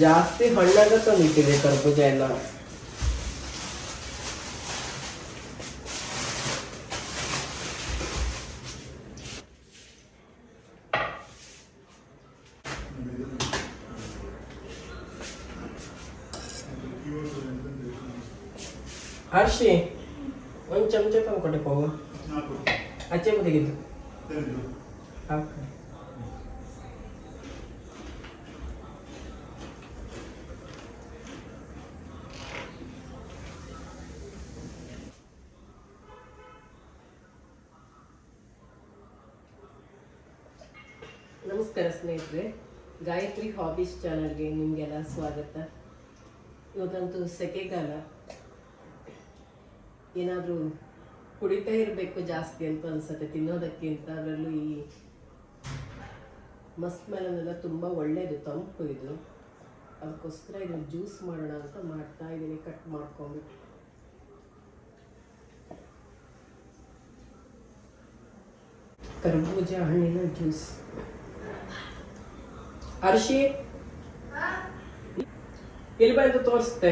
ಜಾಸ್ತಿ ಹಣ್ಣಾಗ ತಂದಿಟ್ಟಿದೆ ಕರ್ಬೂಜ ಎಲ್ಲ. ಹರ್ಷಿ ಒಂದು ಚಮಚ ತಂದು ಕೊಟ್ಟೆ ಹೋಗು ಅಚ್ಚೆ ಬದಿಗಿದ್ದು ನಮಸ್ಕಾರ ಸ್ನೇಹಿತರೆ, ಗಾಯತ್ರಿ ಹಾಬೀಸ್ ಚಾನಲ್ಗೆ ನಿಮಗೆಲ್ಲ ಸ್ವಾಗತ. ಇವತ್ತಂತೂ ಸೆಕೆಗಾಲ. ಏನಾದರೂ ಕುಡಿತಾ ಇರಬೇಕು ಜಾಸ್ತಿ ಅಂತ ಅನ್ಸುತ್ತೆ ತಿನ್ನೋದಕ್ಕಿಂತ ಅದರಲ್ಲೂ ಈ ಮೆಲನೆಲ್ಲ ತುಂಬ ಒಳ್ಳೆಯದು ತಂಪು ಇದು. ಅದಕ್ಕೋಸ್ಕರ ಇದನ್ನು ಜ್ಯೂಸ್ ಮಾಡೋಣ ಅಂತ ಮಾಡ್ತಾ ಇದ್ದೀನಿ, ಕಟ್ ಮಾಡ್ಕೊಂಡು. ಕರ್ಬೂಜ ಹಣ್ಣಿನ ಜ್ಯೂಸ್. ಅರ್ಶಿ? ಇಲ್ಲಿ ಬಂದು ತೋರಿಸ್ತೆ?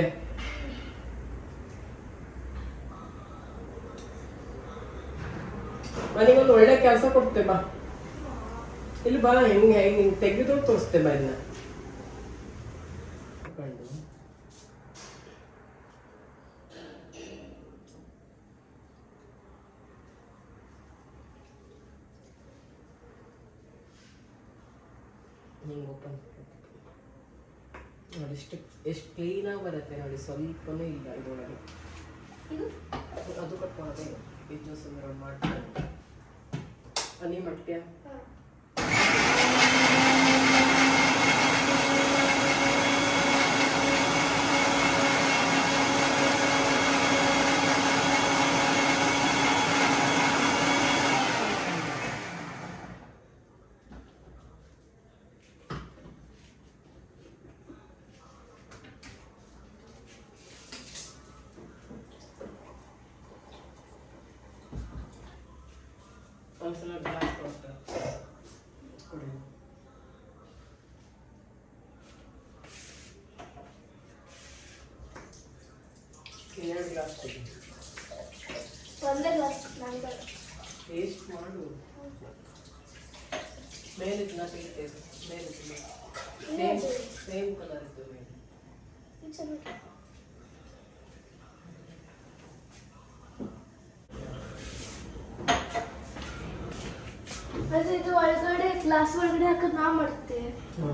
ನನಗೊಂದು ಒಳ್ಳೆ ಕೆಲಸ ಕೊಡ್ತೆ ಬಾ. ಇಲ್ಲಿ ಬಾ, ಹೆಂಗೆ ಹೆಂಗೆ ತೆಗೆದು ತೋರಿಸ್ತೆ ಬಾ ಇದನ್ನ ಹಿಂಗೆ ಓಪನ್ ನೋಡಿ ಎಷ್ಟು ಎಷ್ಟು ಕ್ಲೀನಾಗಿ ಬರುತ್ತೆ ನೋಡಿ ಸ್ವಲ್ಪನೂ ಇಲ್ಲ ಇದರೊಳಗೆ. ಅದು ಕಟ್ ಮಾಡ್ತಾರೆ ಅಲ್ಲಿ ಜ್ಯೂಸ್ ಅಂದ್ರೆ ಮಾಡ್ತೀನಿ ಹನಿ ಮಟ್ಯ ಒಂದ್ಸಲ ಗ್ಲಾಸ್ ಕೊಡ್ತಾರೆ ಕೊಡಿ ಎರಡು ಗ್ಲಾಸ್ ಕೊಡಿ ಒಂದೇ ಗ್ಲಾಸ್ ನಂಗೆ ಟೇಸ್ಟ್ ಮಾಡು ಮೇಲೆ ತೆಗಿತೇವೆ ಮೇಲೆ ಸೇಮ್ ಸೇಮ್ ಕಲರ್ ಇತ್ತು ಮೇಲೆ ಚೆನ್ನಾಗಿ ಅದು ಇದು ಒಳಗಡೆ ಗ್ಲಾಸ್ ಒಳಗಡೆ ಹಾಕೋದು ನಾ.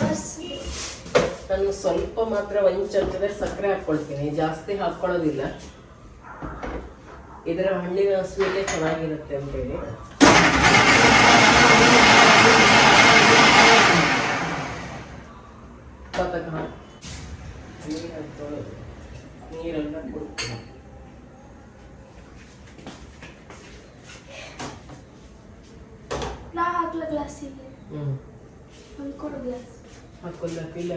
ಬಸ್ ನಾನು ಸ್ವಲ್ಪ ಮಾತ್ರ ಒಂದು ಚಮಚದ ಸಕ್ಕರೆ ಹಾಕ್ಕೊಳ್ತೀನಿ. ಜಾಸ್ತಿ ಹಾಕ್ಕೊಳ್ಳೋದಿಲ್ಲ. ಇದರ ಹಣ್ಣಿನ ಸ್ವೀಟೇ ಚೆನ್ನಾಗಿರುತ್ತೆ ಅಂತೇಳಿ ಪತಕ ಹಾಕಿ ನೀರು ಹಾಕ್ಕೊಳ್ಳೋದು ನೀರೆಲ್ಲ ಕೊಡ್ತೀನಿ ನಾ ಹಾಕ್ಲ ಗ್ಲಾಸಿಗೆ ಹ್ಞೂ ಒಂದು ಕೊಡು ಗ್ಲಾಸ್ ಹಾಕ್ಕೊಂಡ ಇಲ್ಲ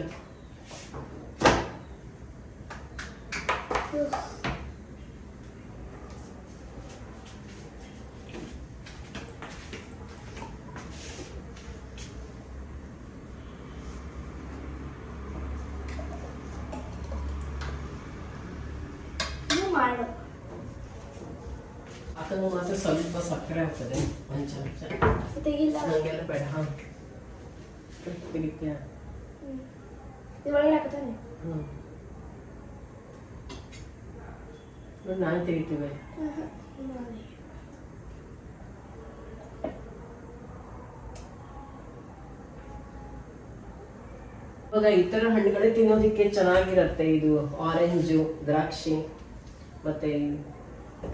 ನೀವು ಮಾಡು ಅದನ್ನು ಮಾತ್ರ ಸ್ವಲ್ಪ ಸಕ್ಕರೆ ಆಗ್ತದೆ ಒಂದು ಚಮಚ ತೆಗಿಲ್ಲ ನನಗೆಲ್ಲ ಬೇಡ ಹಾಂ ತೆಗಿತೀಯ ಹಾಕ್ತಾನೆ ಹ್ಞೂ ನೋಡಿ ನಾನು ತೆಗಿತೀವಿ ಹಣ್ಣುಗಳೇ ತಿನ್ನೋದಕ್ಕೆ ಚೆನ್ನಾಗಿರುತ್ತೆ. ಇದು ಆರೆಂಜು ದ್ರಾಕ್ಷಿ ಮತ್ತೆ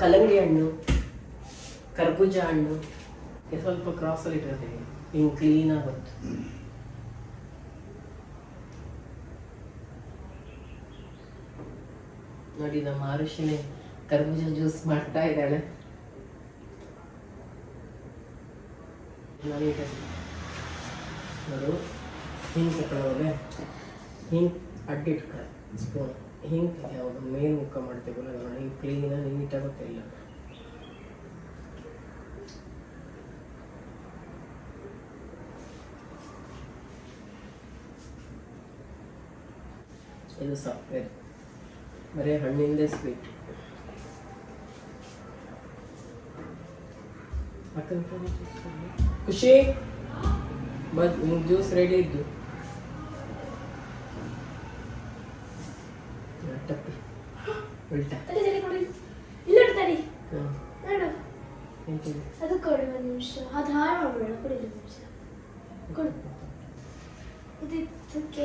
ಕಲಂಗಡಿ ಹಣ್ಣು ಕರ್ಬೂಜ ಹಣ್ಣು. ಇದು ಸ್ವಲ್ಪ ಕ್ರಾಸಲ್ಲಿ ಇಟ್ಟಿರ್ತೀವಿ ಹಿಂಗೆ ಕ್ಲೀನಾಗಿ ಆಗುತ್ತೆ ನೋಡಿ, ನಮ್ಮ ಆರುಷಿನೇ ಕರ್ಬೂಜ ಜ್ಯೂಸ್ ಮಾಡ್ತಾ ಇದ್ದಾಳೆ. ನೋಡು, ಹಿಂಗೆ ತಗೊಳ್ಳೋದೆ ಹಿಂಗೆ ಅಡ್ಡಿಟ್ಕ. ಸ್ಪೂನ್ ಹಿಂಗೆ ಯಾವುದು ಮೇನ್ ಮುಖ ಮಾಡ್ತೀವಲ್ಲ ನೋಡಿ ಕ್ಲೀನಾಗಿ ನೀಟಾಗುತ್ತೆ ಇಲ್ಲ ಇದು ಸಾಫ್ಟ್ವೇರ್ ಬರೀ ಹಣ್ಣಿಂದೇ ಸ್ವೀಟ್ ಖುಷಿ? ಬದ್ ಜ್ಯೂಸ್ ರೆಡಿ ಇದ್ದು. ಟಪ್ಪಿ ಉಲ್ಟಾ. ಅದು ಕೊಡು. ಒಂದು ನಿಮಿಷ. ಅದು ಹಾಳು ಮಾಡಬೇಡ ಕೊಡಿ ಒಂದು ನಿಮಿಷ. ಕೊಡು. ಇದು ಇದಕ್ಕೆ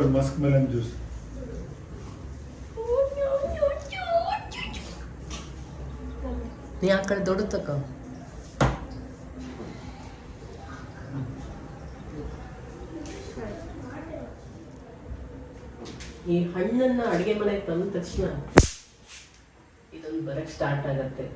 ಸೂಪರ್ ಮಸ್ಕ್ ಮೆಲನ್ ಜ್ಯೂಸ್ ನೀ ಆ ಕಡೆ ದೊಡ್ಡ ತಕ. ಈ ಹಣ್ಣನ್ನ ಅಡುಗೆ ಮನೆಗೆ ತಂದ ತಕ್ಷಣ ಇದೊಂದು ಬರಕ್ ಸ್ಟಾರ್ಟ್ ಆಗತ್ತೆ.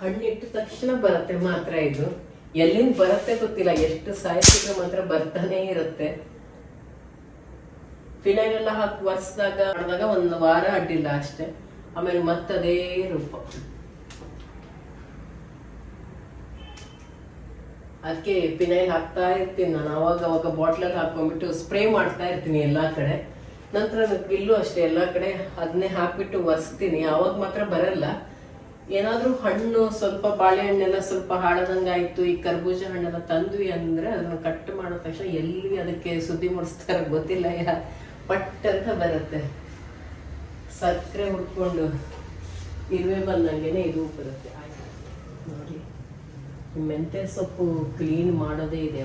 ಹಣ್ಣಿಟ್ಟ ತಕ್ಷಣ ಬರುತ್ತೆ ಮಾತ್ರ ಇದು. ಎಲ್ಲಿಂದ ಬರುತ್ತೆ ಗೊತ್ತಿಲ್ಲ, ಎಷ್ಟು ಸಾಯಿಸಿದ್ರೆ ಮಾತ್ರ ಬರ್ತಾನೆ ಇರುತ್ತೆ. ಫಿನೈಲ್ ಎಲ್ಲ ಹಾಕಿ ಒರೆಸಿದಾಗ ಮಾಡಿದಾಗ ಒಂದು ವಾರ ಅಡ್ಡಿಲ್ಲ ಅಷ್ಟೇ. ಆಮೇಲೆ ಮತ್ತದೇ ರೂಪ. ಅದಕ್ಕೆ ಫಿನೈಲ್ ಹಾಕ್ತಾ ಇರ್ತೀನಿ ನಾನು. ಅವಾಗ ಅವಾಗ ಬಾಟ್ಲಲ್ಲಿ ಹಾಕೊಂಡ್ಬಿಟ್ಟು ಸ್ಪ್ರೇ ಮಾಡ್ತಾ ಇರ್ತೀನಿ ಎಲ್ಲ ಕಡೆ. ನಂತರ ಬಿಲ್ಲು ಅಷ್ಟೇ, ಎಲ್ಲ ಕಡೆ ಅದನ್ನೇ ಹಾಕ್ಬಿಟ್ಟು ಒರೆಸ್ತೀನಿ. ಅವಾಗ ಮಾತ್ರ ಬರಲ್ಲ. ಏನಾದರೂ ಹಣ್ಣು ಸ್ವಲ್ಪ ಬಾಳೆಹಣ್ಣೆಲ್ಲ ಸ್ವಲ್ಪ ಹಾಳದಂಗ ಆಯ್ತು ಈ ಕರ್ಬೂಜ ಹಣ್ಣೆಲ್ಲ ತಂದ್ವಿ ಅಂದ್ರೆ ಅದನ್ನು ಕಟ್ ಮಾಡಿದ ತಕ್ಷಣ ಎಲ್ಲಿ ಅದಕ್ಕೆ ಸುದ್ದಿ ಮುಡಿಸ್ತಾರೆ ಗೊತ್ತಿಲ್ಲ ಯಾ, ಪಟ್ ಅಂತ ಬರುತ್ತೆ. ಸಕ್ಕರೆ ಹುಡ್ಕೊಂಡು ಇರುವೆ ಬಂದಂಗೆನೆ ಇದು ಬರುತ್ತೆ. ನೋಡಿ ಮೆಂತೆ ಸೊಪ್ಪು ಕ್ಲೀನ್ ಮಾಡೋದೇ ಇದೆ.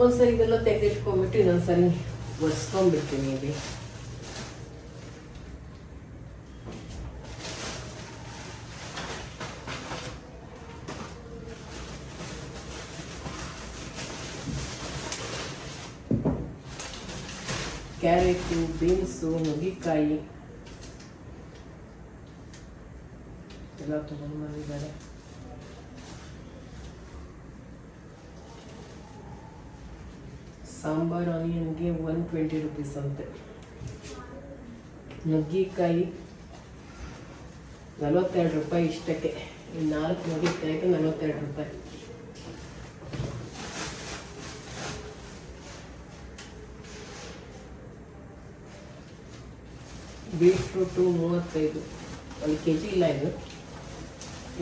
ಒಂದ್ಸರಿ ಇದೆಲ್ಲ ತೆಗೆದಿಟ್ಕೊಂಡ್ಬಿಟ್ಟು ಇನ್ನೊಂದ್ಸರಿ ಒರೆಸ್ಕೊಂಡ್ಬಿಡ್ತೀನಿ ಇಲ್ಲಿ. ಕ್ಯಾರೆಟು ಬೀನ್ಸು ನುಗ್ಗಿಕಾಯಿ ಎಲ್ಲ ತೊಗೊಂಡು ಬಂದಿದ್ದಾರೆ ಸಾಂಬಾರ್ ಆನಿಯನ್ಗೆ ಒನ್ ಟ್ವೆಂಟಿ ರುಪೀಸ್ ಅಂತೆ ನುಗ್ಗಿಕಾಯಿ ನಲವತ್ತೆರಡು ರೂಪಾಯಿ ಇಷ್ಟಕ್ಕೆ ಈ ನಾಲ್ಕು ನುಗ್ಗಿಕಾಯಿಗೆ ನಲವತ್ತೆರಡು ರೂಪಾಯಿ ಬೀಟ್ರೂಟು ಮೂವತ್ತೈದು. ಒಂದು ಕೆ ಜಿ ಇಲ್ಲ ಇದು.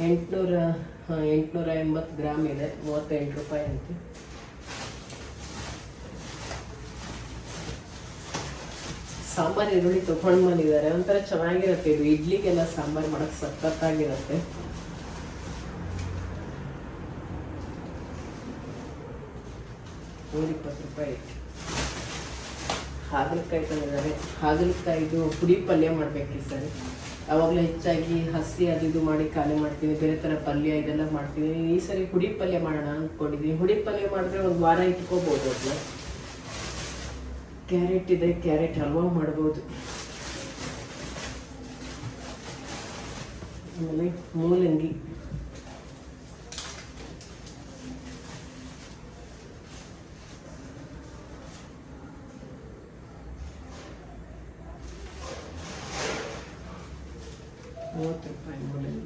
ಎಂಟುನೂರ ಎಂಟುನೂರ ಎಂಬತ್ತು ಗ್ರಾಮ್ ಇದೆ. ಮೂವತ್ತೆಂಟು ರೂಪಾಯಿ ಅಂತ. ಸಾಂಬಾರು, ಈರುಳ್ಳಿ ತೊಗೊಂಡು ಬಂದಿದ್ದಾರೆ. ಒಂಥರ ಚೆನ್ನಾಗಿರುತ್ತೆ ಇದು. ಇಡ್ಲಿಗೆಲ್ಲ ಸಾಂಬಾರು ಮಾಡೋಕ್ಕೆ ಸಖತ್ತಾಗಿರುತ್ತೆ. ನೂರಿಪ್ಪತ್ತು ರೂಪಾಯಿ ರೂಪಾಯಿ ಹಾಗಲಕಾಯಿ ತಂದಿದ್ದಾರೆ ಹಾಗಲಕಾಯಿದು ಪುಡಿ ಪಲ್ಯ ಮಾಡ್ಬೇಕು ಸರ್. ಅವಾಗಲೇ ಹೆಚ್ಚಾಗಿ ಹಸಿ ಅದು ಇದು ಮಾಡಿ ಖಾಲಿ ಮಾಡ್ತೀನಿ ಬೇರೆ ಥರ ಪಲ್ಯ ಇದೆಲ್ಲ ಮಾಡ್ತೀನಿ ಈ ಸರಿ ಹುಡಿ ಪಲ್ಯ ಮಾಡೋಣ ಅಂದ್ಕೊಂಡಿದ್ದೀನಿ ಹುಡಿ ಪಲ್ಯ ಮಾಡಿದ್ರೆ ಒಂದು ವಾರ ಇಟ್ಕೋಬೋದು ಅದನ್ನ ಕ್ಯಾರೆಟ್ ಇದೆ, ಕ್ಯಾರೆಟ್ ಹಲ್ವಾ ಮಾಡ್ಬೋದು. ಆಮೇಲೆ ಮೂಲಂಗಿ. ಮೂವತ್ತು ರೂಪಾಯಿ ಮೂಲಂಗಿ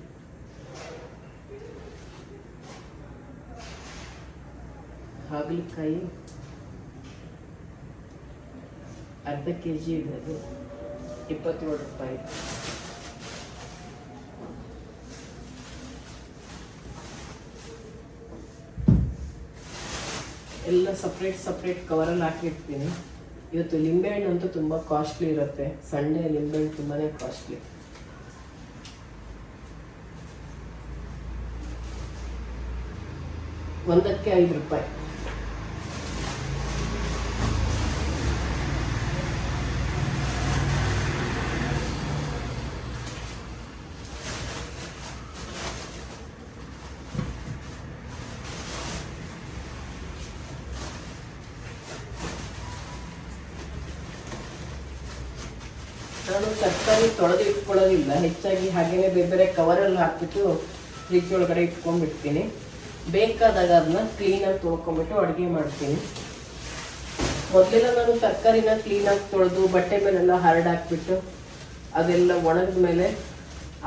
ಹಾಗಲಕಾಯಿ ಅರ್ಧ ಕೆ ಜಿ ಇದೆ ಅದು ಇಪ್ಪತ್ತೇಳು ರೂಪಾಯಿ ಎಲ್ಲ ಸಪ್ರೇಟ್ ಸಪ್ರೇಟ್ ಕವರಲ್ಲಿ ಹಾಕಿರ್ತೀನಿ ಇವತ್ತು ಲಿಂಬೆಹಣ್ಣು ಅಂತೂ ತುಂಬ ಕಾಸ್ಟ್ಲಿ ಇರುತ್ತೆ. ಸಂಡೇ ಲಿಂಬೆಹಣ್ಣು ತುಂಬಾ ಕಾಸ್ಟ್ಲಿ ಒಂದಕ್ಕೆ ಐದು ರೂಪಾಯಿ. ನಾನು ತರಕಾರಿ ತೊಳೆದು ಇಟ್ಕೊಳ್ಳೋದಿಲ್ಲ. ಹೆಚ್ಚಾಗಿ ಹಾಗೇನೆ ಬೇರೆ ಬೇರೆ ಕವರಲ್ಲಿ ಹಾಕ್ಬಿಟ್ಟು ಫ್ರಿಜ್ ಒಳಗಡೆ ಇಟ್ಕೊಂಡ್ಬಿಡ್ತೀನಿ. ಬೇಕಾದಾಗ ಅದನ್ನ ಕ್ಲೀನಾಗಿ ತೊಳ್ಕೊಂಬಿಟ್ಟು ಅಡುಗೆ ಮಾಡ್ತೀನಿ. ಮೊದಲೆಲ್ಲ ನಾನು ತರಕಾರಿನ ಕ್ಲೀನಾಗಿ ತೊಳೆದು ಬಟ್ಟೆ ಮೇಲೆಲ್ಲ ಹರಡಾಕ್ಬಿಟ್ಟು ಅದೆಲ್ಲ ಒಣಗಿದ ಮೇಲೆ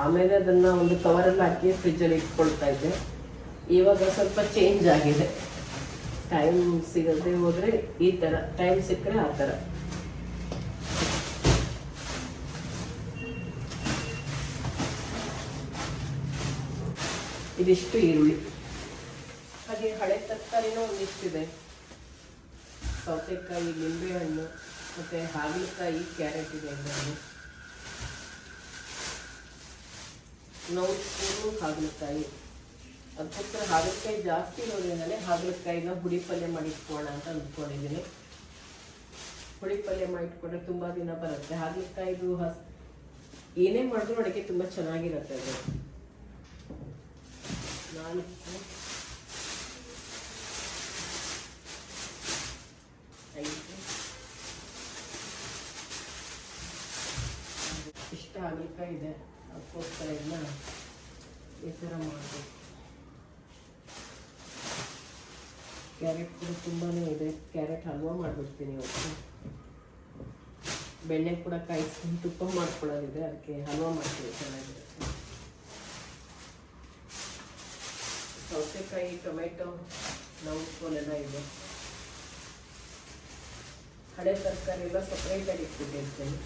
ಆಮೇಲೆ ಅದನ್ನು ಒಂದು ಕವರಲ್ಲಿ ಹಾಕಿ ಫ್ರಿಜ್ಜಲ್ಲಿ ಇಟ್ಕೊಳ್ತಾ ಇದ್ದೆ. ಇವಾಗ ಸ್ವಲ್ಪ ಚೇಂಜ್ ಆಗಿದೆ. ಟೈಮ್ ಸಿಗದೆ ಹೋದರೆ ಈ ಥರ ಟೈಮ್ ಸಿಕ್ಕರೆ ಆ ಥರ ಇದಿಷ್ಟು ಈರುಳ್ಳಿ. ಹಾಗೆ ಹಳೆ ತರಕಾರಿನೂ ಒಂದಿಷ್ಟಿದೆ. ಸೌತೆಕಾಯಿ ನಿಂಬೆಹಣ್ಣು ಮತ್ತು ಹಾಗಲಕಾಯಿ ಕ್ಯಾರೆಟ್ ಇದೆ ಇದರಲ್ಲಿ. ನೋವು ಹಾಗಲಕಾಯಿ. ಅದಕ್ಕೋಸ್ಕರ ಹಾಗಲಕಾಯಿ ಜಾಸ್ತಿ ಇರೋದ್ರಿಂದಲೇ ಹಾಗಲಕಾಯಿನ ಹುಳಿ ಪಲ್ಯ ಮಾಡಿ ಇಟ್ಕೊಳ್ಳೋಣ ಅಂತ ಅಂದ್ಕೊಂಡಿದ್ದೀನಿ. ಹುಳಿ ಪಲ್ಯ ಮಾಡಿಟ್ಕೊಂಡ್ರೆ ತುಂಬ ದಿನ ಬರುತ್ತೆ. ಹಾಗಲಕಾಯಿದು ಹಸ್, ಏನೇ ಮಾಡಿದ್ರು ಅಡುಗೆ ತುಂಬ ಚೆನ್ನಾಗಿರುತ್ತೆ ಅದು. ನಾಲ್ಕು ಐದು ಇಷ್ಟ ಹಾಗಲಕಾಯಿ ಇದೆ. ಅದಕ್ಕೋಸ್ಕರ ಇದನ್ನ ಈ ಥರ ಮಾಡಬೇಕು. ಕ್ಯಾರೆಟ್ ಕೂಡ ತುಂಬಾ ಇದೆ. ಕ್ಯಾರೆಟ್ ಹಲ್ವಾ ಮಾಡಿಬಿಡ್ತೀನಿ ಇವತ್ತು. ಬೆಣ್ಣೆ ಕೂಡ ಕಾಯಿಸ್ಕೊಂಡು ತುಪ್ಪ ಮಾಡ್ಕೊಳ್ಳೋದಿದೆ. ಅದಕ್ಕೆ ಹಲ್ವಾ ಮಾಡ್ತೀವಿ ಚೆನ್ನಾಗಿರುತ್ತೆ ಸೌತೆಕಾಯಿ, ಟೊಮೆಟೊ ನೌಸ್ಕೋಲೆಲ್ಲ ಇದೆ. ಹಳೆ ತರಕಾರಿ ಎಲ್ಲ ಸಪ್ರೇಟಾಗಿ ಇಟ್ಬಿಟ್ಟಿರ್ತೀನಿ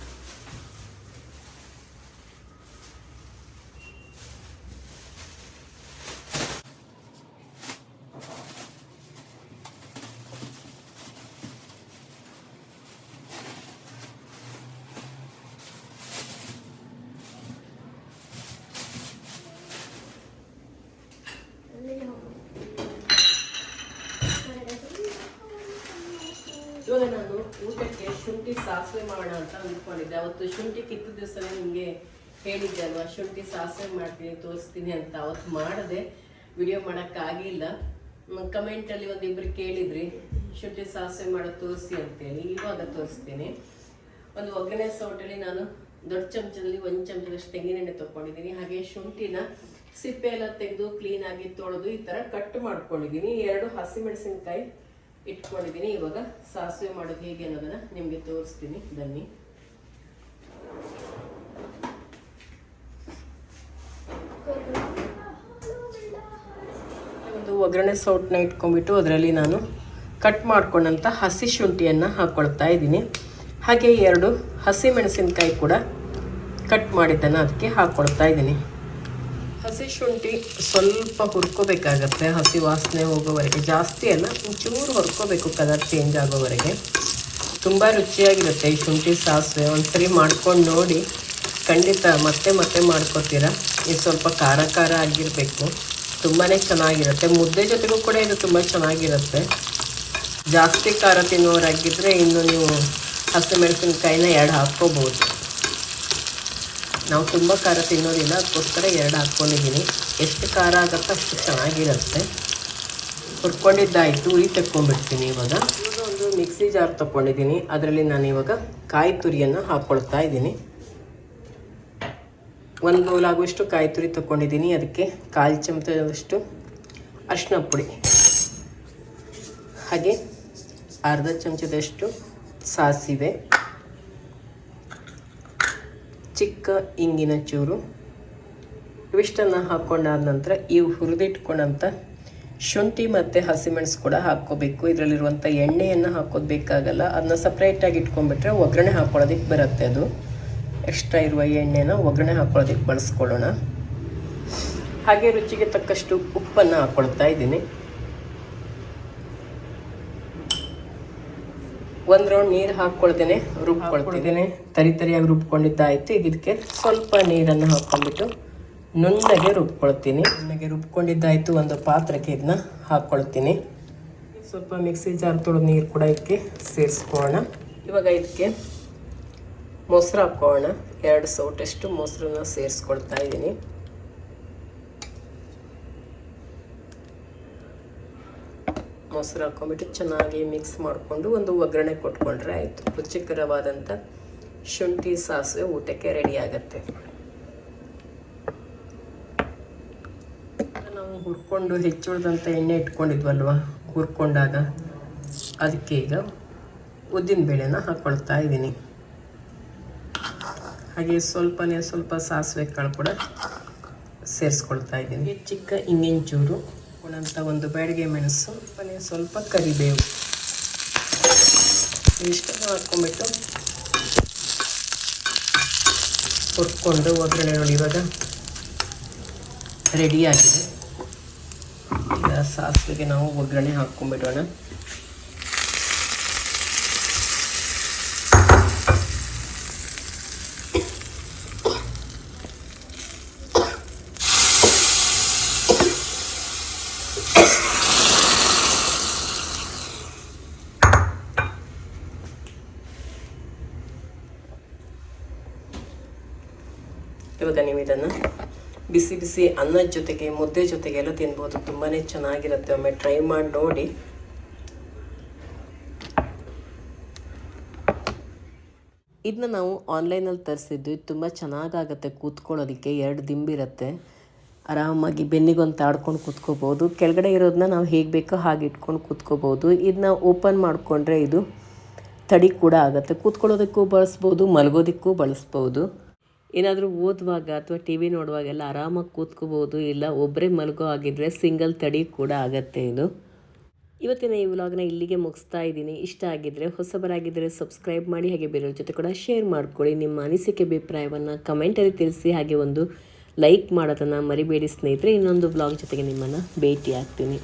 ಅಲ್ಲಿ ಹೋಗು. ಇವಾಗ ನಾನು ಊಟಕ್ಕೆ ಶುಂಠಿ ಸಾಸಿವೆ ಮಾಡೋಣ ಅಂತ ಅಂದ್ಕೊಂಡಿದ್ದೆ. ಅವತ್ತು ಶುಂಠಿ ಕಿತ್ತು ದಿವಸನೇ ನಿಮಗೆ ಹೇಳಿದ್ದೆ ಅಲ್ವಾ? ಶುಂಠಿ ಸಾಸಿವೆ ಮಾಡ್ತೀನಿ, ತೋರಿಸ್ತೀನಿ ಅಂತ. ಅವತ್ತು ಮಾಡದೆ ವಿಡಿಯೋ ಮಾಡೋಕ್ಕಾಗಿಲ್ಲ ಕಮೆಂಟಲ್ಲಿ ಒಂದಿಬ್ಬರು ಕೇಳಿದ್ರಿ. ಶುಂಠಿ ಸಾಸಿವೆ ಮಾಡೋದು ತೋರಿಸಿ ಅಂತೇಳಿ. ಇವಾಗ ತೋರಿಸ್ತೀನಿ. ಒಂದು ಒಗ್ಗರಣೆ ಸೌಟಲ್ಲಿ ನಾನು ದೊಡ್ಡ ಚಮಚದಲ್ಲಿ ಒಂದು ಚಮಚದಷ್ಟು ತೆಂಗಿನೆಣ್ಣೆ ತೊಗೊಂಡಿದ್ದೀನಿ ಹಾಗೆ ಶುಂಠಿನ ಸಿಪ್ಪೆ ಎಲ್ಲ ತೆಗೆದು ಕ್ಲೀನಾಗಿ ತೊಳೆದು ಈ ಥರ ಕಟ್ ಮಾಡ್ಕೊಂಡಿದ್ದೀನಿ. ಎರಡು ಹಸಿಮೆಣಸಿನ್ಕಾಯಿ ಇಟ್ಕೊಂಡಿದ್ದೀನಿ. ಇವಾಗ ಸಾಸಿವೆ ಮಾಡೋದು ಹೇಗೆ ಅನ್ನೋದನ್ನ ನಿಮಗೆ ತೋರಿಸ್ತೀನಿ. ಬನ್ನಿ. ಒಂದು ಒಗ್ಗರಣೆ ಸೌಟನ್ನ ಇಟ್ಕೊಂಡ್ಬಿಟ್ಟು ಅದರಲ್ಲಿ ನಾನು ಕಟ್ ಮಾಡ್ಕೊಂಡಂಥ ಹಸಿ ಶುಂಠಿಯನ್ನು ಹಾಕ್ಕೊಳ್ತಾ ಇದ್ದೀನಿ. ಹಾಗೆ ಎರಡು ಹಸಿ ಮೆಣಸಿನಕಾಯಿ ಕೂಡ ಕಟ್ ಮಾಡಿದ್ದನ್ನು ಅದಕ್ಕೆ ಹಾಕ್ಕೊಳ್ತಾ ಇದ್ದೀನಿ. ಹಸಿ ಶುಂಠಿ ಸ್ವಲ್ಪ ಹುರ್ಕೋಬೇಕಾಗತ್ತೆ. ಹಸಿ ವಾಸನೆ ಹೋಗೋವರೆಗೆ. ಜಾಸ್ತಿ ಅಲ್ಲ ಒಂಚೂರು ಹುರ್ಕೋಬೇಕು ಕಲರ್ ಚೇಂಜ್ ಆಗೋವರೆಗೆ. ತುಂಬ ರುಚಿಯಾಗಿರುತ್ತೆ ಈ ಶುಂಠಿ ಸಾಸಿವೆ. ಒಂದ್ಸರಿ ಮಾಡ್ಕೊಂಡು ನೋಡಿ. ಖಂಡಿತ ಮತ್ತೆ ಮತ್ತೆ ಮಾಡ್ಕೊತೀರಾ. ಇದು ಸ್ವಲ್ಪ ಖಾರ ಖಾರ ಆಗಿರಬೇಕು. ತುಂಬಾ ಚೆನ್ನಾಗಿರುತ್ತೆ. ಮುದ್ದೆ ಜೊತೆಗೂ ಕೂಡ ಇದು ತುಂಬ ಚೆನ್ನಾಗಿರುತ್ತೆ. ಜಾಸ್ತಿ ಖಾರ ತಿನ್ನೋರಾಗಿದ್ದರೆ ಇನ್ನು ನೀವು ಹಸಿಮೆಣಸಿನ್ಕಾಯಿನ ಎರಡು ಹಾಕ್ಕೋಬೋದು. ನಾವು ತುಂಬ ಖಾರ ತಿನ್ನೋದಿಲ್ಲ ಅದಕ್ಕೋಸ್ಕರ ಎರಡು ಹಾಕ್ಕೊಂಡಿದ್ದೀನಿ. ಎಷ್ಟು ಖಾರ ಆಗುತ್ತೋ ಅಷ್ಟು ಚೆನ್ನಾಗಿರುತ್ತೆ. ಹುರ್ಕೊಂಡಿದ್ದಾಯಿತು ಉರಿ ತೆಕ್ಕೊಂಡ್ಬಿಡ್ತೀನಿ ಇವಾಗ. ಒಂದು ಮಿಕ್ಸಿ ಜಾರ್ ತೊಗೊಂಡಿದ್ದೀನಿ ಅದರಲ್ಲಿ ನಾನು ಇವಾಗ ಕಾಯಿ ತುರಿಯನ್ನು ಹಾಕ್ಕೊಳ್ತಾ ಇದ್ದೀನಿ. ಒಂದು ಬೌಲ್ ಆಗುವಷ್ಟು ಕಾಯಿ ತುರಿ ತೊಗೊಂಡಿದ್ದೀನಿ ಅದಕ್ಕೆ ಕಾಲು ಚಮಚದಷ್ಟು ಅರಿಶಿನ ಪುಡಿ. ಹಾಗೆ ಅರ್ಧ ಚಮಚದಷ್ಟು ಸಾಸಿವೆ. ಚಿಕ್ಕ ಇಂಗಿನ ಚೂರು ಇವಿಷ್ಟನ್ನು ಹಾಕ್ಕೊಂಡಾದ ನಂತರ ಇವು ಹುರಿದಿಟ್ಕೊಂಡಂಥ ಶುಂಠಿ ಮತ್ತು ಹಸಿಮೆಣಸು ಕೂಡ ಹಾಕ್ಕೋಬೇಕು. ಇದರಲ್ಲಿರುವಂಥ ಎಣ್ಣೆಯನ್ನು ಹಾಕೋದು ಬೇಕಾಗಲ್ಲ ಅದನ್ನ ಸಪ್ರೇಟಾಗಿ ಇಟ್ಕೊಂಡ್ಬಿಟ್ರೆ ಒಗ್ಗರಣೆ ಹಾಕ್ಕೊಳ್ಳೋದಕ್ಕೆ ಬರುತ್ತೆ ಅದು. ಎಕ್ಸ್ಟ್ರಾ ಇರುವ ಎಣ್ಣೆನ ಒಗ್ಗರಣೆ ಹಾಕೊಳ್ಳೋದಕ್ಕೆ ಬಳಸ್ಕೊಳ್ಳೋಣ. ಹಾಗೆ ರುಚಿಗೆ ತಕ್ಕಷ್ಟು ಉಪ್ಪನ್ನು ಹಾಕ್ಕೊಳ್ತಾ ಇದ್ದೀನಿ. ಒಂದು ರೌಂಡ್ ನೀರು ಹಾಕ್ಕೊಳ್ತೇನೆ ರುಬ್ಕೊಳ್ತಿದ್ದೇನೆ ತರಿ ತರಿಯಾಗಿ ರುಬ್ಕೊಂಡಿದ್ದಾಯ್ತು ಇದಕ್ಕೆ ಸ್ವಲ್ಪ ನೀರನ್ನು ಹಾಕ್ಕೊಂಡ್ಬಿಟ್ಟು ನುಣ್ಣಗೆ ರುಬ್ಕೊಳ್ತೀನಿ. ನುಣ್ಣಗೆ ರುಬ್ಕೊಂಡಿದ್ದಾಯ್ತು ಒಂದು ಪಾತ್ರಕ್ಕೆ ಇದನ್ನ ಹಾಕ್ಕೊಳ್ತೀನಿ. ಸ್ವಲ್ಪ ಮಿಕ್ಸಿ ಜಾರ್ ತೊಳೆದು ನೀರು ಕೂಡ ಇದಕ್ಕೆ ಸೇರಿಸ್ಕೊಳ್ಳೋಣ. ಇವಾಗ ಇದಕ್ಕೆ ಮೊಸರು ಹಾಕ್ಕೊಳ್ಳೋಣ. ಎರಡು ಸೌಟಷ್ಟು ಮೊಸರನ್ನ ಸೇರಿಸ್ಕೊಳ್ತಾ ಇದ್ದೀನಿ ಮೊಸರು ಹಾಕ್ಕೊಂಬಿಟ್ಟು ಚೆನ್ನಾಗಿ ಮಿಕ್ಸ್ ಮಾಡಿಕೊಂಡು ಒಂದು ಒಗ್ಗರಣೆ ಕೊಟ್ಕೊಂಡ್ರೆ ಆಯಿತು. ರುಚಿಕರವಾದಂಥ ಶುಂಠಿ ಸಾಸಿವೆ ಊಟಕ್ಕೆ ರೆಡಿ ಆಗುತ್ತೆ. ನಾವು ಹುರ್ಕೊಂಡು ಹೆಚ್ಚುಳ್ದಂಥ ಎಣ್ಣೆ ಇಟ್ಕೊಂಡಿದ್ವಲ್ವ? ಹುರ್ಕೊಂಡಾಗ ಅದಕ್ಕೆ ಈಗ ಉದ್ದಿನ ಬೇಳೆನ ಹಾಕ್ಕೊಳ್ತಾ ಇದ್ದೀನಿ. ಹಾಗೆ ಸ್ವಲ್ಪನೇ ಸ್ವಲ್ಪ ಸಾಸಿವೆ ಕಾಳು ಕೂಡ ಸೇರಿಸ್ಕೊಳ್ತಾ ಇದ್ದೀನಿ. ಚಿಕ್ಕ ಇಂಗಿನ ಚೂರು. ಅಂತ ಒಂದು ಬ್ಯಾಡಿಗೆ ಮೆಣಸು ಸ್ವಲ್ಪನೇ ಸ್ವಲ್ಪ ಕರಿಬೇವು. ಇಷ್ಟನ್ನು ಹಾಕ್ಕೊಂಬಿಟ್ಟು ಹುರ್ಕೊಂಡು ಒಗ್ಗರಣೆ ನೋಡಿ ಇವಾಗ ರೆಡಿಯಾಗಿದೆ ಈಗ ಸಾಸಿವೆಗೆ ನಾವು ಒಗ್ಗರಣೆ ಹಾಕ್ಕೊಂಬಿಡೋಣ ಇವಾಗ ನೀವು ಇದನ್ನು. ಬಿಸಿ ಬಿಸಿ ಅನ್ನದ ಜೊತೆಗೆ, ಮುದ್ದೆ ಜೊತೆಗೆ ಎಲ್ಲ ತಿನ್ಬೋದು. ತುಂಬಾ ಚೆನ್ನಾಗಿರುತ್ತೆ. ಒಮ್ಮೆ ಟ್ರೈ ಮಾಡಿ ನೋಡಿ. ಇದನ್ನ ನಾವು ಆನ್ಲೈನಲ್ಲಿ ತರಿಸಿದ್ವಿ ತುಂಬ ಚೆನ್ನಾಗಾಗತ್ತೆ ಕೂತ್ಕೊಳ್ಳೋದಕ್ಕೆ. ಎರಡು ದಿಂಬಿರುತ್ತೆ ಆರಾಮಾಗಿ ಬೆನ್ನಿಗೊಂದು ತಾಡ್ಕೊಂಡು ಕೂತ್ಕೋಬೋದು. ಕೆಳಗಡೆ ಇರೋದನ್ನ ನಾವು ಹೇಗೆ ಬೇಕೋ ಹಾಗೆ ಇಟ್ಕೊಂಡು ಕೂತ್ಕೋಬೋದು. ಇದನ್ನ ಓಪನ್ ಮಾಡಿಕೊಂಡ್ರೆ ಇದು ತಡಿ ಕೂಡ ಆಗುತ್ತೆ. ಕೂತ್ಕೊಳ್ಳೋದಕ್ಕೂ ಬಳಸ್ಬೋದು, ಮಲಗೋದಕ್ಕೂ ಬಳಸ್ಬೋದು. ಏನಾದರೂ ಓದುವಾಗ ಅಥವಾ ಟಿ ವಿ ನೋಡುವಾಗೆಲ್ಲ ಆರಾಮಾಗಿ ಕೂತ್ಕೋಬೋದು, ಇಲ್ಲ ಒಬ್ಬರೇ ಮಲಗೋ ಹಾಗಿದ್ರೆ ಸಿಂಗಲ್ ತಡಿ ಕೂಡ ಆಗತ್ತೆ ಇದು. ಇವತ್ತಿನ ಈ ವ್ಲಾಗ್ನ ಇಲ್ಲಿಗೆ ಮುಗಿಸ್ತಾ ಇದ್ದೀನಿ. ಇಷ್ಟ ಆಗಿದ್ದರೆ ಹೊಸಬರಾಗಿದ್ದರೆ ಸಬ್ಸ್ಕ್ರೈಬ್ ಮಾಡಿ, ಹಾಗೆ ಬೇರೆಯವ್ರ ಜೊತೆ ಕೂಡ ಶೇರ್ ಮಾಡ್ಕೊಳ್ಳಿ. ನಿಮ್ಮ ಅನಿಸಿಕೆ, ಅಭಿಪ್ರಾಯವನ್ನು ಕಮೆಂಟಲ್ಲಿ ತಿಳಿಸಿ, ಹಾಗೆ ಒಂದು ಲೈಕ್ ಮಾಡೋದನ್ನು ಮರಿಬೇಡಿ ಸ್ನೇಹಿತರೆ. ಇನ್ನೊಂದು ವ್ಲಾಗ್ ಜೊತೆಗೆ ನಿಮ್ಮನ್ನು ಭೇಟಿ ಆಗ್ತೀನಿ